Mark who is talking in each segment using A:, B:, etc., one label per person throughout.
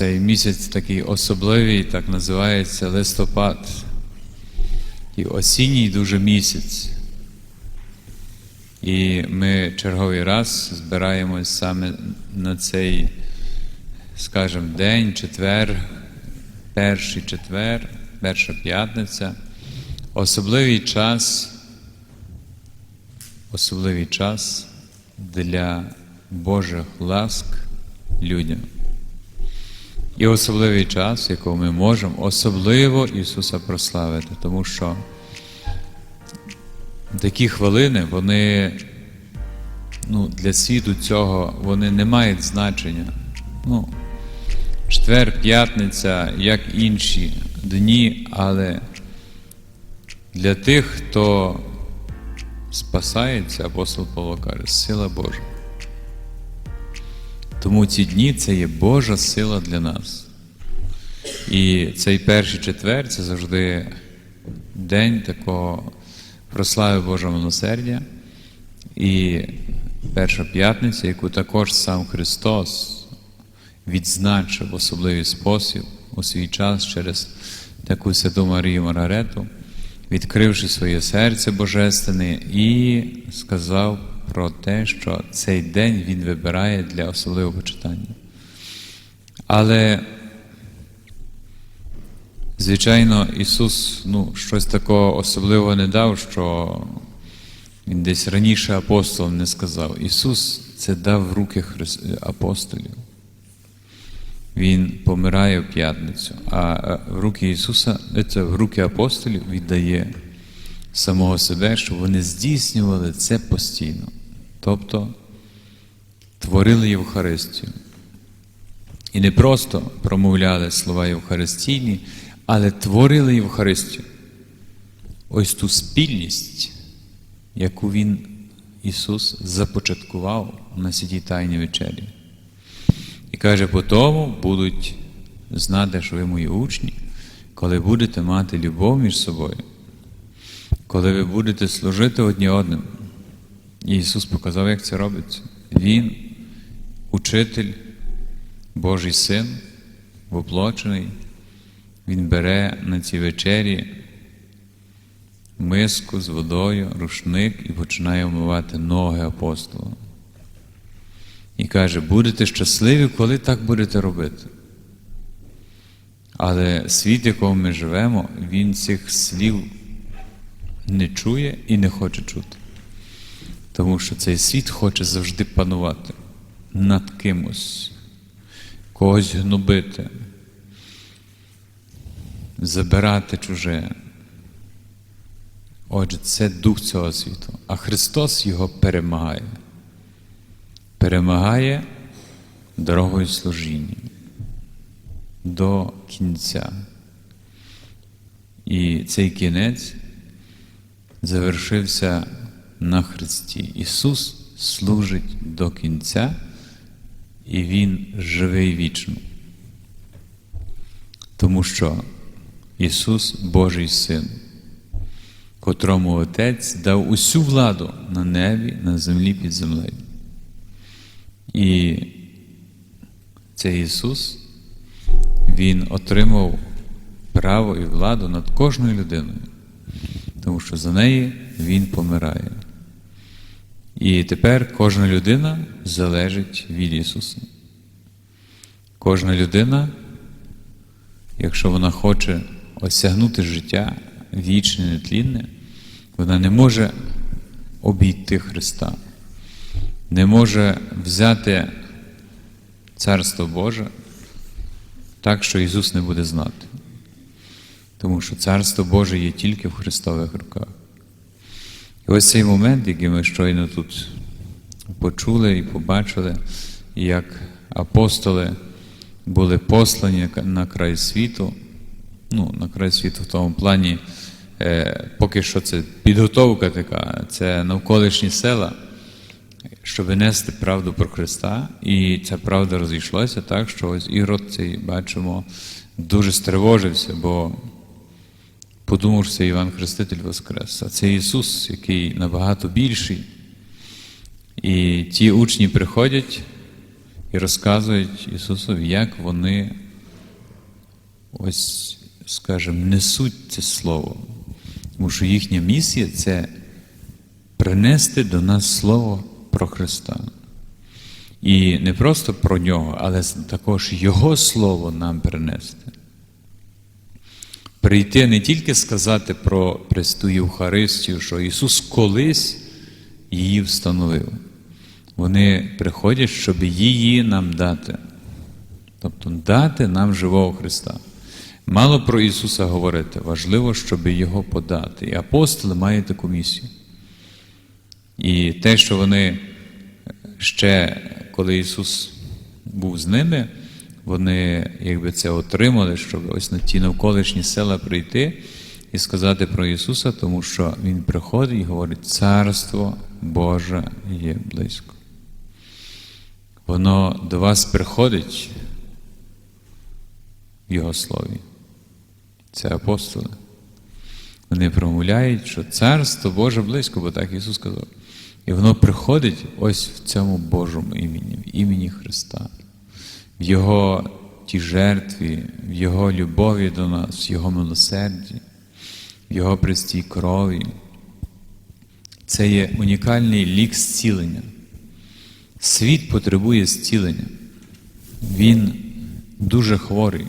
A: Цей місяць такий особливий, так називається листопад. І осінній дуже місяць. І ми черговий раз збираємось саме на цей, скажімо, день, четвер, перший четвер, перша п'ятниця. Особливий час, особливий час для Божих ласк людям. І особливий час, в якому ми можемо особливо Ісуса прославити, тому що такі хвилини, вони ну, для світу цього вони не мають значення. Ну, четвер, п'ятниця, як інші дні, але для тих, хто спасається, апостол Павло каже, сила Божа. Тому ці дні це є Божа сила для нас. І цей перший четвер це завжди день такого прослави Божого милосердя. І перша п'ятниця, яку також сам Христос відзначив в особливий спосіб у свій час через таку святу Марію Маргарету, відкривши своє серце Божественне і сказав про те, що цей день Він вибирає для особливого читання. Але, звичайно, Ісус ну, щось такого особливого не дав, що Він десь раніше апостолам не сказав. Ісус це дав в руки апостолів. Він помирає в п'ятницю, а в руки Ісуса, це в руки апостолів віддає самого себе, щоб вони здійснювали це постійно. Тобто творили Євхаристію. І не просто промовляли слова Євхаристійні, але творили Євхаристію. Ось ту спільність, яку Він, Ісус, започаткував на святій Тайній вечері. І каже, по тому будуть знати, що ви мої учні, коли будете мати любов між собою, коли ви будете служити одні одним. І Ісус показав, як це робиться. Він, учитель, Божий син, воплочений, Він бере на цій вечері миску з водою, рушник і починає вмивати ноги апостолам. І каже, будете щасливі, коли так будете робити. Але світ, в якому ми живемо, він цих слів не чує і не хоче чути. Тому що цей світ хоче завжди панувати над кимось, когось гнобити, забирати чуже. Отже, це дух цього світу. А Христос його перемагає. Перемагає дорогою служіння до кінця. І цей кінець завершився на Христі. Ісус служить до кінця, і Він живий вічно. Тому що Ісус Божий Син, котрому Отець дав усю владу на небі, на землі під землею. І цей Ісус, Він отримав право і владу над кожною людиною, тому що за неї Він помирає. І тепер кожна людина залежить від Ісуса. Кожна людина, якщо вона хоче осягнути життя вічне, нетлінне, вона не може обійти Христа, не може взяти Царство Боже так, що Ісус не буде знати. Тому що Царство Боже є тільки в Христових руках. Ось цей момент, який ми щойно тут почули і побачили, як апостоли були послані на край світу, ну, на край світу в тому плані, е, поки що це підготовка така, це навколишні села, щоб нести правду про Христа. І ця правда розійшлася так, що ось Ірод цей бачимо дуже стривожився, бо подумав, що це Іван Хреститель Воскрес. А це Ісус, який набагато більший. І ті учні приходять і розказують Ісусові, як вони ось, скажімо, несуть це слово. Тому що їхня місія це принести до нас слово про Христа. І не просто про нього, але також Його Слово нам принести. Прийти не тільки сказати про Престу Євхаристію, що Ісус колись її встановив. Вони приходять, щоб її нам дати. Тобто дати нам живого Христа. Мало про Ісуса говорити, важливо, щоб Його подати. І апостоли мають таку місію. І те, що вони ще, коли Ісус був з ними, вони якби це отримали, щоб ось на ті навколишні села прийти і сказати про Ісуса, тому що Він приходить і говорить, Царство Боже є близько. Воно до вас приходить в Його слові. Це апостоли. Вони промовляють, що Царство Боже близько, бо так Ісус сказав. І воно приходить ось в цьому Божому імені, в імені Христа, в Його тій жертві, в Його любові до нас, в Його милосерді, в Його простій крові. Це є унікальний лік зцілення. Світ потребує зцілення. Він дуже хворий.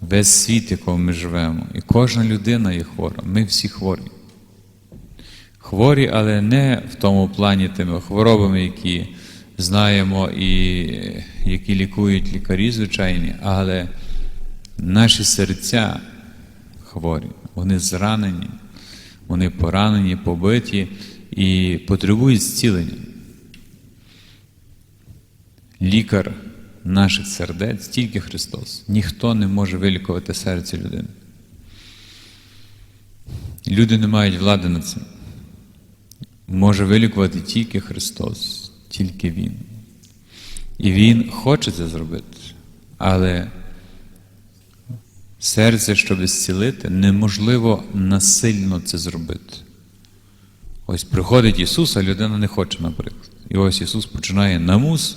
A: Весь світ, в якому ми живемо, і кожна людина є хвора. Ми всі хворі. Хворі, але не в тому плані тими хворобами, які знаємо і які лікують лікарі, звичайні, але наші серця хворі, вони зранені, вони поранені, побиті і потребують зцілення. Лікар наших сердець тільки Христос. Ніхто не може вилікувати серце людини. Люди не мають влади над цим. Може вилікувати тільки Христос, тільки Він. І Він хоче це зробити. Але серце, щоб зцілити, неможливо насильно це зробити. Ось приходить Ісус, а людина не хоче, наприклад. І ось Ісус починає намус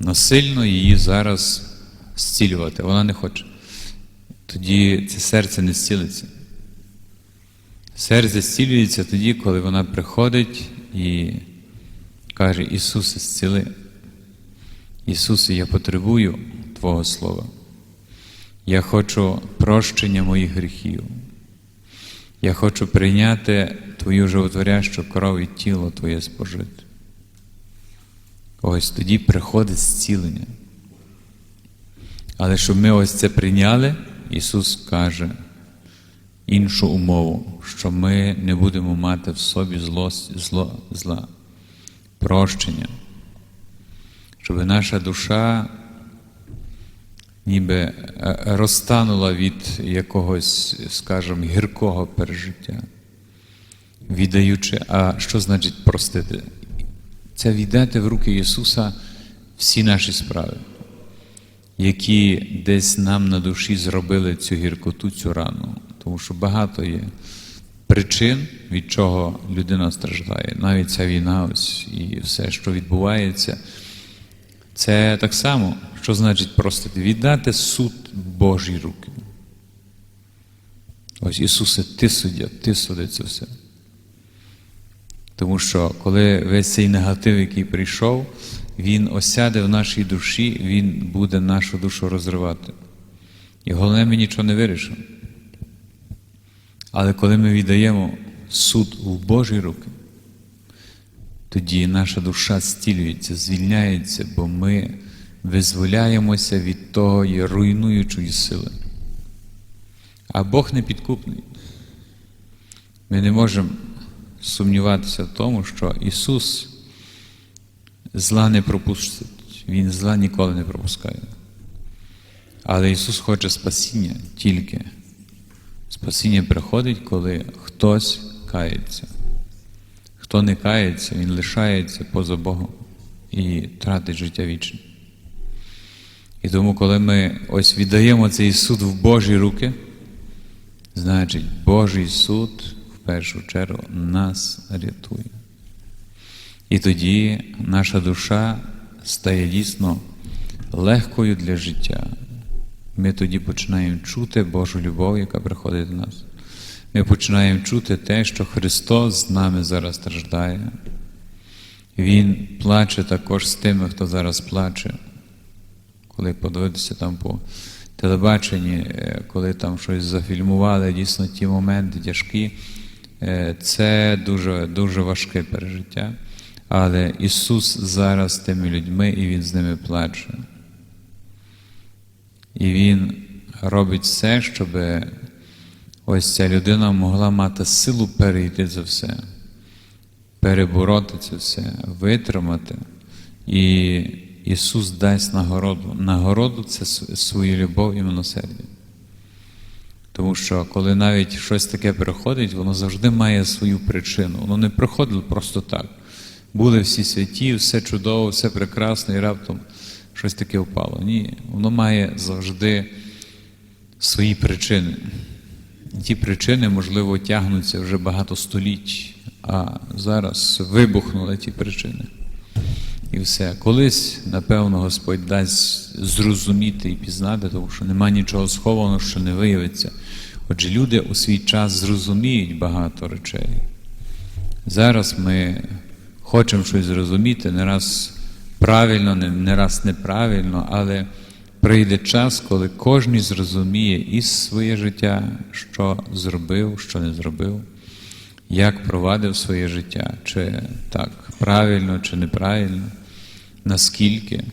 A: насильно її зараз зцілювати. Вона не хоче. Тоді це серце не зцілиться. Серце зцілюється тоді, коли вона приходить і каже, Ісусе, зціли. Ісусе, я потребую Твого Слова. Я хочу прощення моїх гріхів. Я хочу прийняти Твою животворящу кров і тіло Твоє спожити. Ось тоді приходить зцілення. Але щоб ми ось це прийняли, Ісус каже іншу умову, що ми не будемо мати в собі зло, зло, зла, прощення, щоб наша душа ніби розтанула від якогось, скажімо, гіркого пережиття, віддаючи, а що значить простити? Це віддати в руки Ісуса всі наші справи, які десь нам на душі зробили цю гіркоту, цю рану. Тому що багато є причин, від чого людина страждає. Навіть ця війна, ось і все, що відбувається, це так само, що значить простити? Віддати суд Божій руки. Ось Ісусе, Ти суддя, Ти суди це все. Тому що коли весь цей негатив, який прийшов, він осяде в нашій душі, він буде нашу душу розривати. І головне, ми нічого не вирішимо. Але коли ми віддаємо суд у Божі руки, тоді наша душа зцілюється, звільняється, бо ми визволяємося від того руйнуючої сили. А Бог не підкупний. Ми не можемо сумніватися в тому, що Ісус зла не пропустить, Він зла ніколи не пропускає. Але Ісус хоче спасіння тільки. Спасіння приходить, коли хтось кається. Хто не кається, він лишається поза Богом і тратить життя вічне. І тому, коли ми ось віддаємо цей суд в Божі руки, значить Божий суд в першу чергу нас рятує. І тоді наша душа стає дійсно легкою для життя, Ми тоді починаємо чути Божу любов, яка приходить до нас. Ми починаємо чути те, що Христос з нами зараз страждає. Він плаче також з тими, хто зараз плаче. Коли подивитися там по телебаченні, е, коли там щось зафільмували, дійсно ті моменти тяжкі, е, це дуже, дуже важке пережиття. Але Ісус зараз з тими людьми і Він з ними плаче. І Він робить все, щоб ось ця людина могла мати силу перейти це все, перебороти це все, витримати. І Ісус дасть нагороду. Нагороду це свою любов і милосердя. Тому що коли навіть щось таке приходить, воно завжди має свою причину. Воно не приходило просто так. Були всі святі, все чудово, все прекрасно, і раптом щось таке впало. Ні, воно має завжди свої причини. Ті причини, можливо, тягнуться вже багато століть, а зараз вибухнули ті причини. І все. Колись, напевно, Господь дасть зрозуміти і пізнати, тому що нема нічого схованого, що не виявиться. Отже, люди у свій час зрозуміють багато речей. Зараз ми хочемо щось зрозуміти, не раз правильно, не, раз неправильно, але прийде час, коли кожен зрозуміє і своє життя, що зробив, що не зробив, як провадив своє життя, чи так правильно, чи неправильно, наскільки.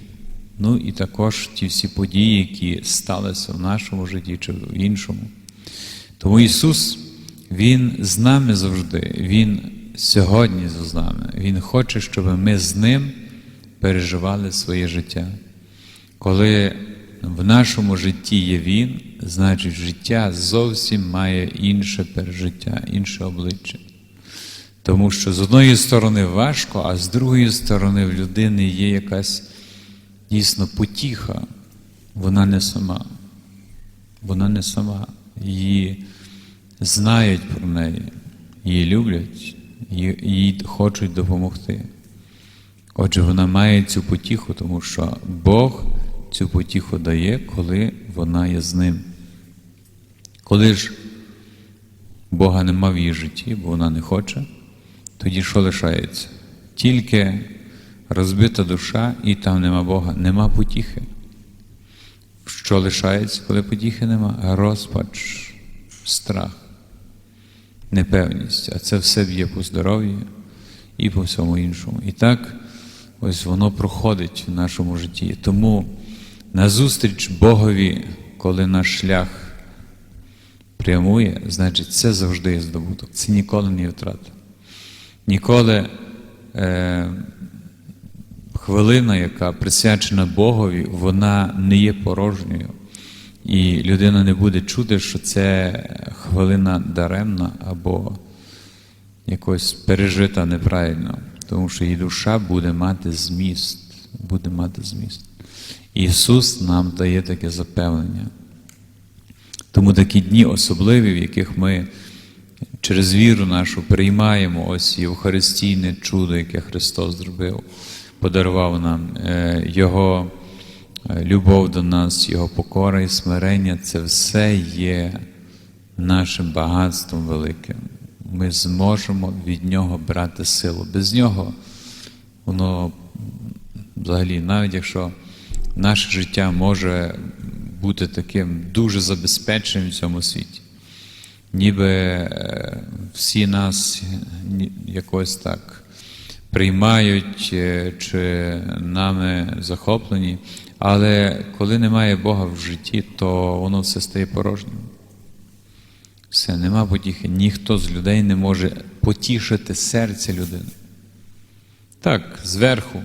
A: Ну і також ті всі події, які сталися в нашому житті чи в іншому. Тому Ісус, Він з нами завжди, Він сьогодні з нами. Він хоче, щоб ми з Ним переживали своє життя. Коли в нашому житті є Він, значить життя зовсім має інше пережиття, інше обличчя. Тому що з одної сторони важко, а з другої сторони в людини є якась дійсно потіха, вона не сама. Вона не сама. Її знають про неї, її люблять, їй, хочуть допомогти. Отже, вона має цю потіху, тому що Бог цю потіху дає, коли вона є з ним. Коли ж Бога нема в її житті, бо вона не хоче, тоді що лишається? Тільки розбита душа, і там нема Бога, нема потіхи. Що лишається, коли потіхи нема? Розпач, страх, непевність. А це все б'є по здоров'ю і по всьому іншому. І так ось воно проходить в нашому житті. Тому назустріч Богові, коли наш шлях прямує, значить це завжди є здобуток. Це ніколи не втрата. Ніколи е, хвилина, яка присвячена Богові, вона не є порожньою. І людина не буде чути, що це хвилина даремна або якось пережита неправильно, тому що її душа буде мати зміст. Буде мати зміст. Ісус нам дає таке запевнення. Тому такі дні особливі, в яких ми через віру нашу приймаємо ось Євхаристійне чудо, яке Христос зробив, подарував нам е, Його е, любов до нас, Його покора і смирення це все є нашим багатством великим. Ми зможемо від Нього брати силу. Без нього воно взагалі, навіть якщо наше життя може бути таким дуже забезпеченим в цьому світі, ніби е, всі нас якось так приймають е, чи нами захоплені, але коли немає Бога в житті, то воно все стає порожнім. Все, нема потіхи. Ніхто з людей не може потішити серце людини. Так, зверху.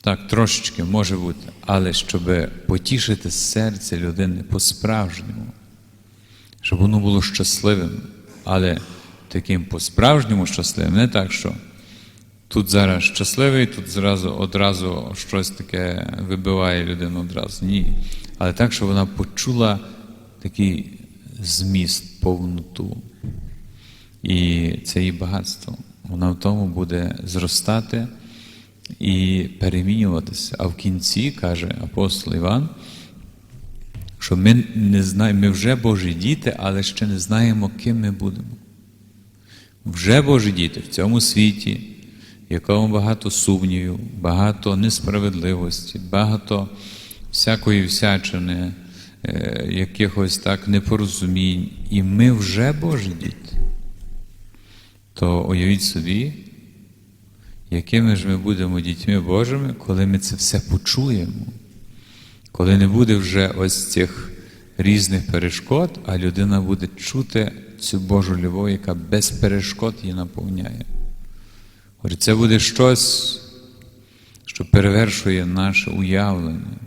A: Так, трошечки може бути, але щоб потішити серце людини по-справжньому, щоб воно було щасливим, але таким по-справжньому щасливим, не так, що тут зараз щасливий, тут зразу одразу щось таке вибиває людину одразу. Ні. Але так, щоб вона почула такий зміст, повноту. І це її багатство. Вона в тому буде зростати і перемінюватися. А в кінці, каже апостол Іван, що ми не знаємо, ми вже Божі діти, але ще не знаємо, ким ми будемо. Вже Божі діти в цьому світі, в якому багато сумнівів, багато несправедливості, багато всякої всячини, е, якихось так непорозумінь. І ми вже Божі діти. То уявіть собі, якими ж ми будемо дітьми Божими, коли ми це все почуємо, коли не буде вже ось цих різних перешкод, а людина буде чути цю Божу любов, яка без перешкод її наповняє. Це буде щось, що перевершує наше уявлення.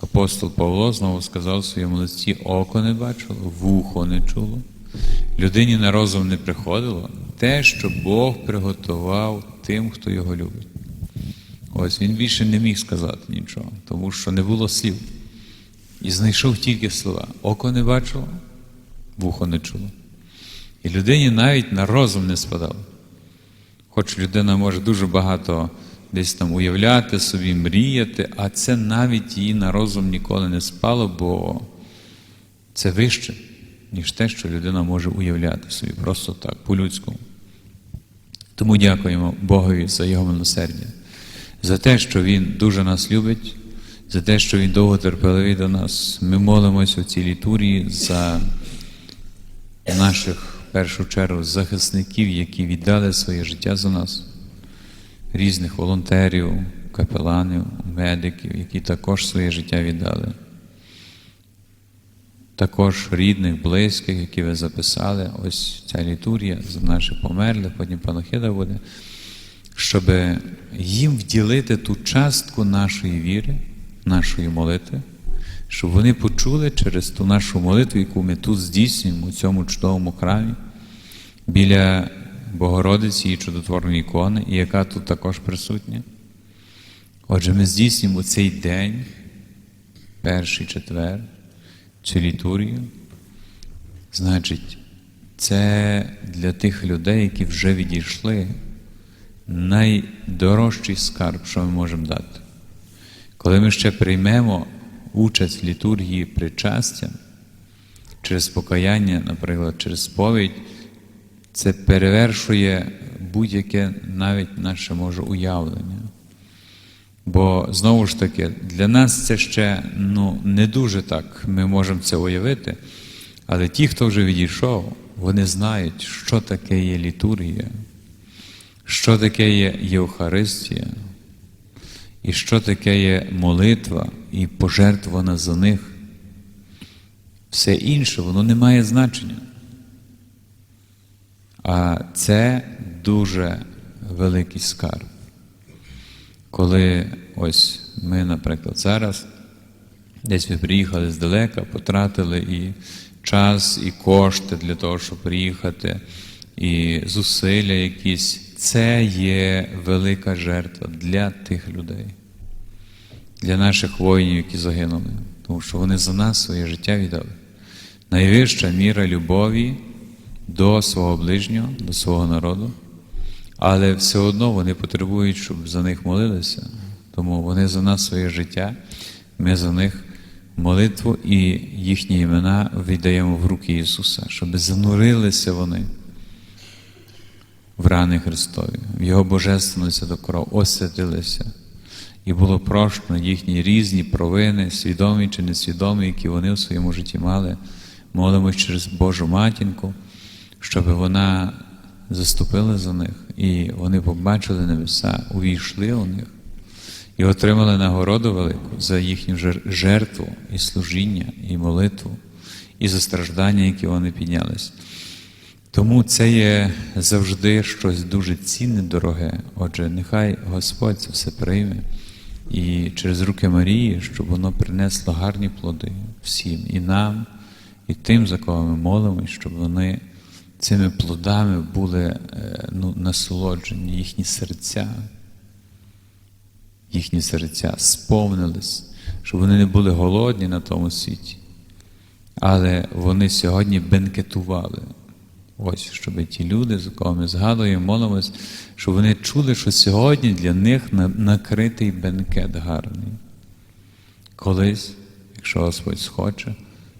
A: Апостол Павло знову сказав в своєму листі: око не бачило, вухо не чуло, людині на розум не приходило те, що Бог приготував тим, хто його любить. Ось він більше не міг сказати нічого, тому що не було слів. І знайшов тільки слова. Око не бачило, вухо не чуло. І людині навіть на розум не спадало. Хоч людина може дуже багато десь там уявляти собі, мріяти, а це навіть їй на розум ніколи не спало, бо це вище, ніж те, що людина може уявляти собі, просто так, по-людському. Тому дякуємо Богові за Його милосердя, за те, що Він дуже нас любить, за те, що Він довго терпеливий до нас. Ми молимося у цій літурії за наших, в першу чергу, захисників, які віддали своє життя за нас, різних волонтерів, капеланів, медиків, які також своє життя віддали. Також рідних, близьких, які ви записали, ось ця літургія за наші померли, потім панахида буде, щоб їм вділити ту частку нашої віри, нашої молитви, щоб вони почули через ту нашу молитву, яку ми тут здійснюємо у цьому чудовому храмі, біля Богородиці і чудотворної ікони, і яка тут також присутня. Отже, ми здійснюємо цей день, перший четвер, цю літургію. Значить, це для тих людей, які вже відійшли, найдорожчий скарб, що ми можемо дати. Коли ми ще приймемо участь в літургії причастя, через покаяння, наприклад, через сповідь, це перевершує будь-яке навіть наше може уявлення. Бо знову ж таки, для нас це ще ну, не дуже так ми можемо це уявити, але ті, хто вже відійшов, вони знають, що таке є літургія, що таке є Євхаристія, і що таке є молитва і пожертвована за них. Все інше, воно не має значення. А це дуже великий скарб. Коли ось ми, наприклад, зараз десь ви приїхали здалека, потратили і час, і кошти для того, щоб приїхати, і зусилля якісь, це є велика жертва для тих людей, для наших воїнів, які загинули, тому що вони за нас своє життя віддали. Найвища міра любові до свого ближнього, до свого народу. Але все одно вони потребують, щоб за них молилися. Тому вони за нас своє життя, ми за них молитву і їхні імена віддаємо в руки Ісуса, щоб занурилися вони в рани Христові, в Його божественності до кров, освятилися. І було прощено їхні різні провини, свідомі чи несвідомі, які вони у своєму житті мали. Молимось через Божу матінку, щоб вона заступила за них, і вони побачили небеса, увійшли у них і отримали нагороду велику за їхню жертву і служіння, і молитву, і за страждання, які вони піднялись. Тому це є завжди щось дуже цінне, дороге. Отже, нехай Господь це все прийме і через руки Марії, щоб воно принесло гарні плоди всім, і нам, і тим, за кого ми молимось, щоб вони цими плодами були ну, насолоджені, їхні серця, їхні серця сповнились, щоб вони не були голодні на тому світі, але вони сьогодні бенкетували. Ось, щоб ті люди, за кого ми згадуємо, молимось, щоб вони чули, що сьогодні для них накритий бенкет гарний. Колись якщо Господь схоче,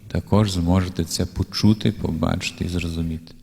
A: також зможете це почути, побачити і зрозуміти.